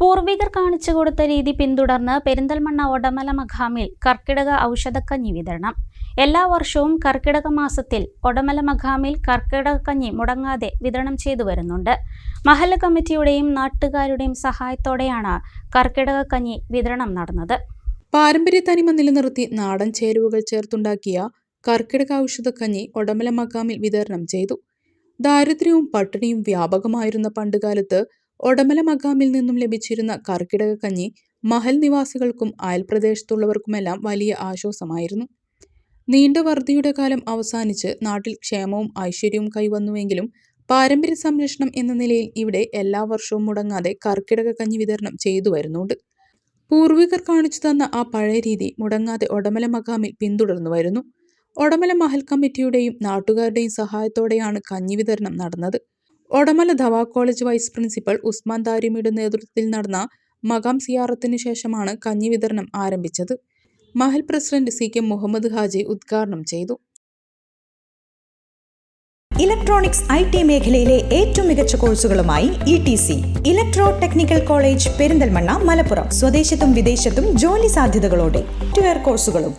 പൂർവികർ കാണിച്ചു കൊടുത്ത രീതി പിന്തുടർന്ന് പെരിന്തൽമണ്ണ ഒടമല മഖാമിൽ കർക്കിടക ഔഷധക്കഞ്ഞി വിതരണം. എല്ലാ വർഷവും കർക്കിടക മാസത്തിൽ ഒടമല മഖാമിൽ കർക്കിടകക്കഞ്ഞി മുടങ്ങാതെ വിതരണം ചെയ്തു വരുന്നുണ്ട്. മഹല്ല കമ്മിറ്റിയുടെയും നാട്ടുകാരുടെയും സഹായത്തോടെയാണ് കർക്കിടകക്കഞ്ഞി വിതരണം നടന്നത്. പാരമ്പര്യ തനിമ നിലനിർത്തി നാടൻ ചേരുവകൾ ചേർത്തുണ്ടാക്കിയ കർക്കിടക ഔഷധക്കഞ്ഞി ഒടമല മഖാമിൽ വിതരണം ചെയ്തു. ദാരിദ്ര്യവും പട്ടിണിയും വ്യാപകമായിരുന്ന പണ്ടുകാലത്ത് ഒടമല മകാമിൽ നിന്നും ലഭിച്ചിരുന്ന കർക്കിടക കഞ്ഞി മഹൽ നിവാസികൾക്കും അയൽപ്രദേശത്തുള്ളവർക്കുമെല്ലാം വലിയ ആശ്വാസമായിരുന്നു. നീണ്ട വറുതിയുടെ കാലം അവസാനിച്ച് നാട്ടിൽ ക്ഷേമവും ഐശ്വര്യവും കൈവന്നുവെങ്കിലും പാരമ്പര്യ സംരക്ഷണം എന്ന നിലയിൽ ഇവിടെ എല്ലാ വർഷവും മുടങ്ങാതെ കർക്കിടക കഞ്ഞി വിതരണം ചെയ്തു വരുന്നുണ്ട്. പൂർവികർ കാണിച്ചു തന്ന ആ പഴയ രീതി മുടങ്ങാതെ ഒടമല മകാമിൽ പിന്തുടർന്നു വരുന്നു. ഒടമല മഹൽ കമ്മിറ്റിയുടെയും നാട്ടുകാരുടെയും സഹായത്തോടെയാണ് കഞ്ഞി വിതരണം നടന്നത്. ഒടമല ധവാ കോളേജ് വൈസ് പ്രിൻസിപ്പൽ ഉസ്മാൻ ദാരിമിയുടെ നേതൃത്വത്തിൽ നടന്ന മകാം സിയാറത്തിന് ശേഷമാണ് കഞ്ഞി വിതരണം ആരംഭിച്ചത്. Mahal president C K Muhammad Haji ഉദ്ഘാടനം ചെയ്തു. ഇലക്ട്രോണിക്സ് ഐ ടി മേഖലയിലെ ഏറ്റവും മികച്ച കോഴ്സുകളുമായി E T C electro technical college Perinthalmanna Malappuram സ്വദേശത്തും വിദേശത്തും ജോലി സാധ്യതകളോടെ കോഴ്സുകളും.